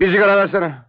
Bir sigara versene.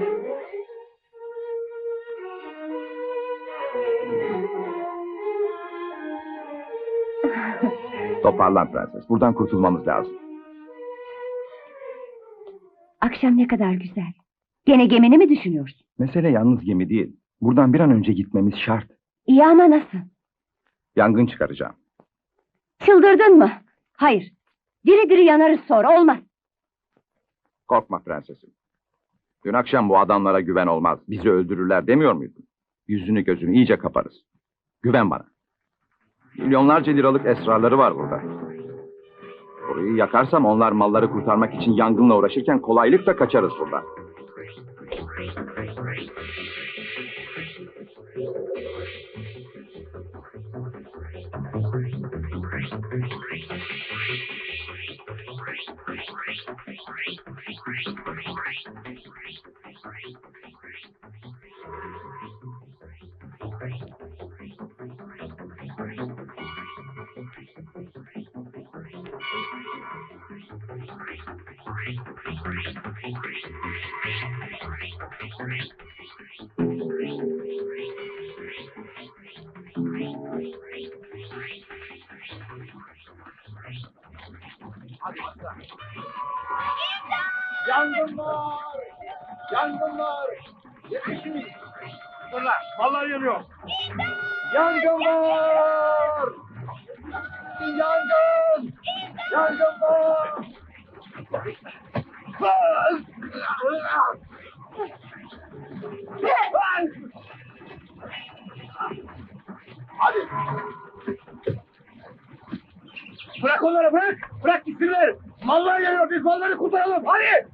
Toparlan prenses. Buradan kurtulmamız lazım. Akşam ne kadar güzel. Gene gemini mi düşünüyorsun? Mesele yalnız gemi değil. Buradan bir an önce gitmemiz şart. İyi ama nasıl? Yangın çıkaracağım. Çıldırdın mı? Hayır. Diri diri yanarız sonra olmaz. Korkma prensesim. Dün akşam bu adamlara güven olmaz. Bizi öldürürler demiyor muydun? Yüzünü gözünü iyice kaparız. Güven bana. Milyonlarca liralık esrarları var burada. Burayı yakarsam onlar malları kurtarmak için yangınla uğraşırken kolaylıkla kaçarız buradan. Yangın var! Yangın var! Yetişin! Fırla! Vallahi yanıyor! Yangın var! Yangın! Yangın var! Hadi! Bırak onları bırak! Bırak gitsinler! Mallar yanıyor! Biz malları kurtaralım! Hadi!